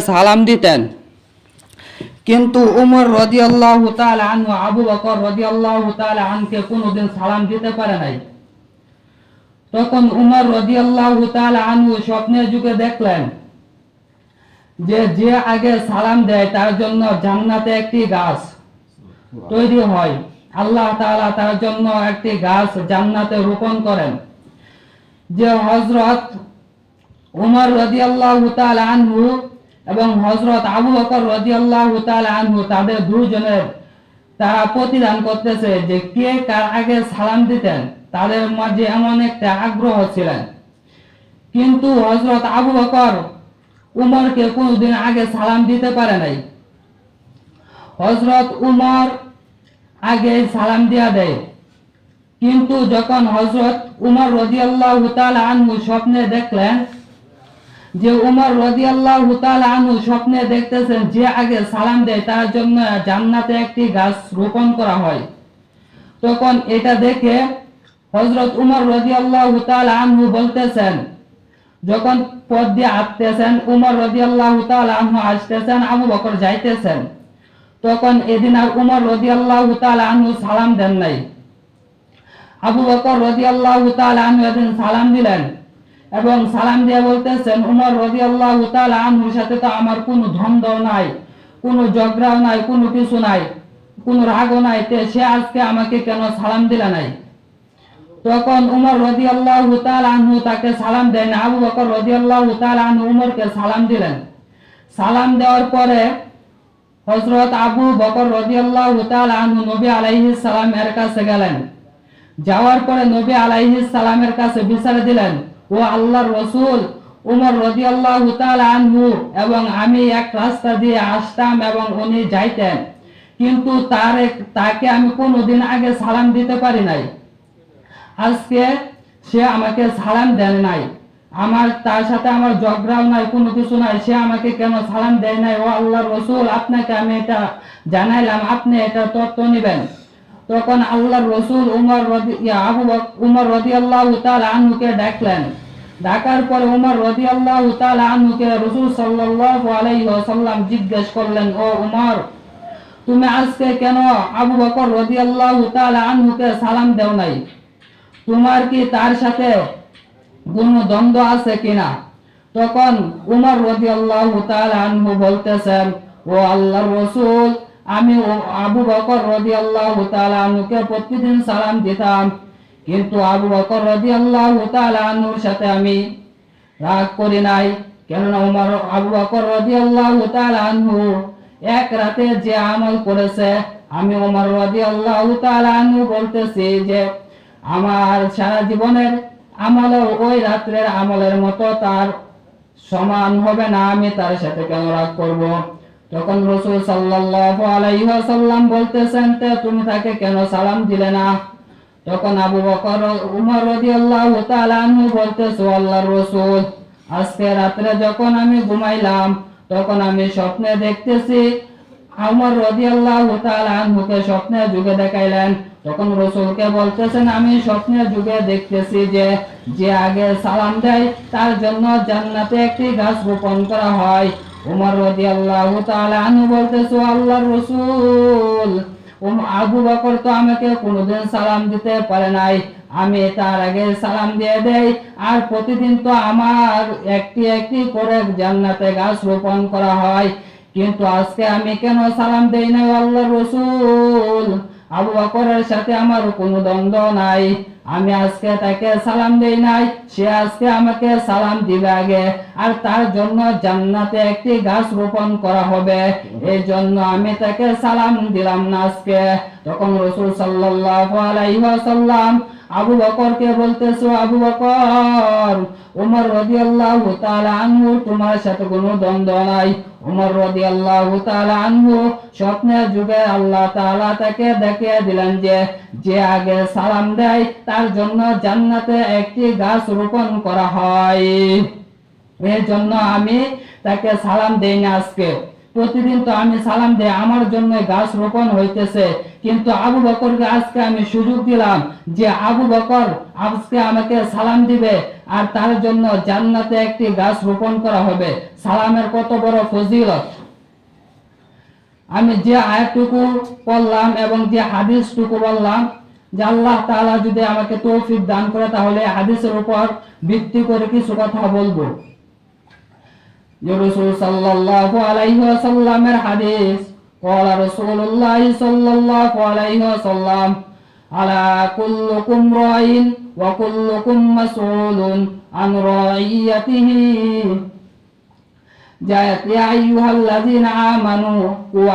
সালাম দিতেন। কিন্তু উমর আবু বকর আনকে সালাম দিতে পারে নাই। তখন উমর যুগে দেখলেন যে যে আগে সালাম দেয় তার জন্য জান্নাতে একটি গাছ তৈরি হয়। আল্লাহ তাআলা তার জন্য একটি গাছ জান্নাতে রোপণ করেন। যে হযরত উমর রাদিয়াল্লাহু তাআলা আনহু এবং হজরত আবু বকর রাদিয়াল্লাহু তাআলা আনহু তাদের দুজনের তারা প্রতিদান করতেছে যে কে কার আগে সালাম দিতেন, তাদের মাঝে এমন একটা আগ্রহ ছিলেন। কিন্তু হজরত আবু বকর উমরকে কোনোদিন আগে সালাম দিতে পারে নাই। হজরত উমর আগে সালাম দিয়া দেয়। কিন্তু যখন হজরত উমর রাদিয়াল্লাহু আনহু স্বপ্নে দেখলেন যে উমর রাদিয়াল্লাহু তাআলা আনহু স্বপ্নে দেখতেছেন যে আগে সালাম দেয়, তার জন্য জান্নাতে একটি গাছ রোপণ করা হয়। তখন এটা দেখে হযরত উমর রাদিয়াল্লাহু তাআলা আনহু বলতেছেন, যখন পথ দিয়ে আসতেছেন উমর রাদিয়াল্লাহু তাআলা আনহু আসতেছেন, আবু বকর যাইতেছেন। তখন এদিন আর উমর রাদিয়াল্লাহু তাআলা আনহু সালাম দেন নাই। আবু বকর রাদিয়াল্লাহু তাআলা আনহু এদিন সালাম দিলেন। এবং সালাম দিয়ে বলতেছেন, উমর রাদিয়াল্লাহু তাআলা আনহুর সাথে তো আমার কোনো দ্বন্দ্ব নাই, কোনো ঝগড়াও নাই, কোনো কিছু নাই, কোনো রাগও নাই, তে সে আজকে আমাকে কেন সালাম দিলে নাই? তখন উমর রাদিয়াল্লাহু তাআলা আনহু তাকে সালাম দেন আবু বকর রাদিয়াল্লাহু তাআলা আনহু উমরকে সালাম দিলেন। সালাম দেওয়ার পরে হযরত আবু বকর রাদিয়াল্লাহু তাআলা আনহু নবী আলাইহিস সালাম এর কাছে গেলেন। যাওয়ার পরে নবী আলাইহি সালামের কাছে বিচার দিলেন। ও আল্লাহর রসুল উমর রদি তাআলা আনহু এবং আমি এক রাস্তা দিয়ে আসতাম এবং উনি যাইতেন। কিন্তু তার, তাকে আমি কোনোদিন আগে সালাম দিতে পারি নাই। আজকে সে আমাকে সালাম দেন নাই। আমার, তার সাথে আমার ঝগড়াও নাই, কোনো কিছু নাই। সে আমাকে কেন সালাম দেয় নাই? ও আল্লাহর রসুল, আপনাকে আমি এটা জানাইলাম, আপনি এটা তত্ত্ব নেবেন। তখন আল্লাহর রসুল উমর রদি আবু উমর রাদিয়াল্লাহু তাআলা আনহুকে ডাকলেন। ডাকার পরে উমর রাদিয়াল্লাহু তাআলা আনহুকে রাসূল সাল্লাল্লাহু আলাইহি ওয়াসাল্লাম জিজ্ঞেস করলেন, ও উমর, তুমি আজকে কেন আবু বকর রাদিয়াল্লাহু তাআলা আনহুকে সালাম দেও নাই? তোমার কি তার সাথে কোনো দ্বন্দ্ব আছে কিনা? তখন উমর রাদিয়াল্লাহু তাআলা আনহু বলতেছেন, ও আল্লাহর রাসূল, আমি আবু বকর রদি তাআলা আনহুকে প্রতিদিন সালাম দিতাম। কিন্তু আবু বকর রাদিয়াল্লাহু তাআলা আনহুর সাথে আমি রাগ করি নাই। কেননা উমর, আবু বকর রাদিয়াল্লাহু তাআলা আনহু এক রাতে যে আমল করেছে, আমি উমর রাদিয়াল্লাহু তাআলা আনহু বলতেছি যে, আমার সারা জীবনের আমলও ওই রাত্রের আমলের মতো তার সমান হবে না, আমি তার সাথে কেন রাগ করব? তখন রসুল সাল্লাল্লাহু আলাইহি ওয়াসাল্লাম বলতেছেন তুমি তাকে কেন সালাম দিলে না? তখন আবু বকর উমর রাদিয়াল্লাহু তাআলা আনহু বলতেছে, আল্লাহর রাসূল, আজকে রাত্রে যখন আমি ঘুমাইলাম, তখন আমি স্বপ্নে দেখতেছি আমার রাদিয়াল্লাহু তাআলা আনহুকে স্বপ্নে যুগে দেখাইলেন। তখন রসুলকে বলতেছেন, আমি স্বপ্নের যুগে দেখতেছি যে যে আগে সালাম দেয়, তার জন্য জান্নাতে একটি গাছ রোপণ করা হয়। উমর রাদিয়াল্লাহু তাআলা আনহু বলতেছে "ও আল্লাহর রাসূল আবু বকর তো আমাকে কোনোদিন সালাম দিতে পারে নাই। আমি তার আগে সালাম দিয়ে দেই। আর প্রতিদিন তো আমার একটি একটি করে জান্নাতে গাছ রোপণ করা হয়। কিন্তু আজকে আমি কেন সালাম দেই না আল্লাহর রসুল? আবু বকরের সাথে আমার কোনো দ্বন্দ্ব নাই। আমি আজকে তাকে সালাম দেই নাই, সে আজকে আমাকে সালাম দিবে আগে, আর তার জন্য জান্নাতে একটি গাছ রোপণ করা হবে। এই জন্য আমি তাকে সালাম দিলাম না আজকে। তখন রসুল সাল্লাহ আলাইসাল্লাম আবু বকরকে বলতেছো, আবু বকর, উমর রাদিয়াল্লাহু তাআলা আনহু, তোমার সাথে কোনো দ্বন্দ্ব নাই। উমর রাদিয়াল্লাহু তাআলা আনহু স্বপ্নের যুগে আল্লাহ তাআলা তাকে দেখিয়ে দিলেন যে যে আগে সালাম দেয়, তার জন্য জান্নাতে একটি গাছ রোপণ করা হয়। এর জন্য আমি তাকে সালাম দেই না আজকে। প্রতিদিন তো আমি সালাম দেই, আমার জন্য গাছ রোপণ হইতেছে। কিন্তু আবু বকরকে আজকে আমি সুযোগ দিলাম যে আবু বকর আজকে আমাকে সালাম দিবে আর তার জন্য জান্নাতে একটি গাছ রোপণ করা হবে। সালামের কত বড় ফজিলত। আমি যে আয়াতটুকু পড়লাম এবং যে হাদিসটুকু বললাম, যে আল্লাহ তাআলা যদি আমাকে তৌফিক দান করে, তাহলে হাদিসের উপর ভিত্তি করে কিছু কথা বলব। যে রাসূল সাল্লাল্লাহু আলাইহি হাদিস قال رسول الله صلى الله عليه وسلم على كلكم راع وكلكم مسؤول عن رعيته جاءت يا أيها الذين آمنوا قوا